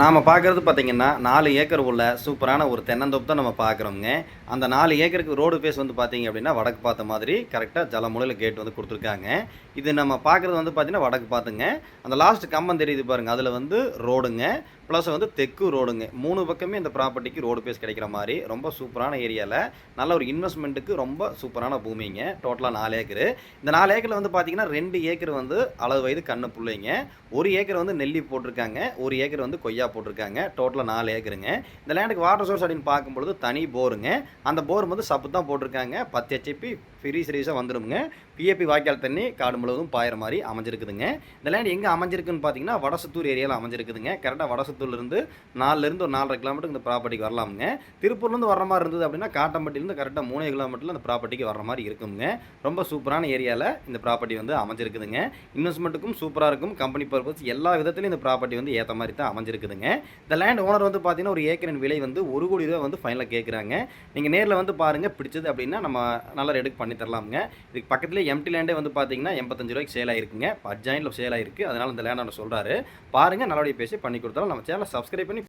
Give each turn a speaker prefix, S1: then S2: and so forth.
S1: நாம் பார்க்குறது பார்த்தீங்கன்னா நாலு ஏக்கர் உள்ள சூப்பரான ஒரு தென்னந்தோப்பு தான் நம்ம பார்க்குறோங்க அந்த நாலு ஏக்கருக்கு ரோடு பேஸ் வந்து பார்த்தீங்க அப்படின்னா வடக்கு பார்த்த மாதிரி கரெக்டாக ஜலமுலையில் கேட் வந்து கொடுத்துருக்காங்க. இது நம்ம பார்க்குறது வந்து பார்த்தீங்கன்னா வடக்கு பார்த்துங்க. அந்த லாஸ்ட் கம்பம் தெரியுது பாருங்கள் அதில் வந்து ரோடுங்க. ப்ளஸ் வந்து தெற்கு ரோடுங்க. மூணு பக்கமே இந்த ப்ராப்பர்ட்டிக்கு ரோடு பேஸ் கிடைக்கிற மாதிரி ரொம்ப சூப்பரான ஏரியாவில் நல்ல ஒரு இன்வெஸ்ட்மெண்ட்டுக்கு ரொம்ப சூப்பரான பூமிங்க. டோட்டலாக நாலு ஏக்கரு. இந்த நாலு ஏக்கரில் வந்து பார்த்தீங்கன்னா ரெண்டு ஏக்கர் வந்து அளவு வயது கண்ணு பிள்ளைங்க. ஒரு ஏக்கர் வந்து நெல்லி போட்டிருக்காங்க. ஒரு ஏக்கர் வந்து கொய்யா போட்டிருக்காங்க. டோட்டலாக நாலு ஏக்கருங்க. இந்த லேண்டுக்கு வாட்டர் சோர்ஸ் அப்படின்னு பார்க்கும்பொழுது தனி போருங்க. அந்த போர் வந்து சப்பு தான் போட்டிருக்காங்க. பத்து ஹெச்பி ஃப்ரீ சர்வீஸாக வந்துடுங்க பிஏபி வாய்க்கால் தண்ணி காடு முழுவதும் பாயிற மாதிரி அமைஞ்சிருக்குதுங்க. இந்த லேண்ட் எங்கே அமைஞ்சிருக்குன்னு பார்த்தீங்கன்னா வடசத்தூர் ஏரியாவில் அமைஞ்சிருக்குதுங்க. கரெக்டாக வடசத்தூர்லேருந்து நாலுலேருந்து ஒரு நாலரை கிலோமீட்டர் இந்த ப்ராப்பர்ட்டிக்கு வரலாமுங்க. திருப்பூர்லேருந்து வர மாதிரி இருந்தது அப்படின்னா காட்டம்பட்டிலேருந்து கரெக்டாக மூணு கிலோமீட்டரில் அந்த ப்ராப்பர்ட்டிக்கு வர மாதிரி இருக்குங்க. ரொம்ப சூப்பரான ஏரியாவில் இந்த ப்ராப்பர்ட்டி வந்து அமைஞ்சிருக்குதுங்க. இன்வெஸ்ட்மெண்ட்டுக்கும் சூப்பராக இருக்கும். கம்பெனி பர்பஸ் எல்லா விதத்துலையும் இந்த ப்ராப்பர்ட்டி வந்து ஏற்ற மாதிரி தான் அமைஞ்சிருக்குதுங்க. இந்த லேண்ட் ஓனர் வந்து பார்த்தீங்கன்னா ஒரு ஏக்கரின் விலை வந்து ஒரு கோடி ரூபா வந்து ஃபைனலாக கேட்குறாங்க. நீங்கள் நேரில் வந்து பாருங்கள் பிடிச்சது அப்படின்னா நம்ம நல்ல ரெடுக்கு பண்ணி தரலாமுங்க. இதுக்கு பக்கத்துலேயே எம்டி லேண்டே வந்து பார்த்தீங்கன்னா எண்பத்தஞ்சு ரூபாய்க்கு சேல் ஆயிருக்குங்க. அட்ஜாயினில் சேல் ஆயிருக்கு. அதனால் இந்த லேண்ட் அவர் சொல்கிறாரு பாருங்கள் நல்லபடியாக பேசி பண்ணி கொடுத்தாலும் நம்ம சேனலை சப்ஸ்கிரைப் பண்ணி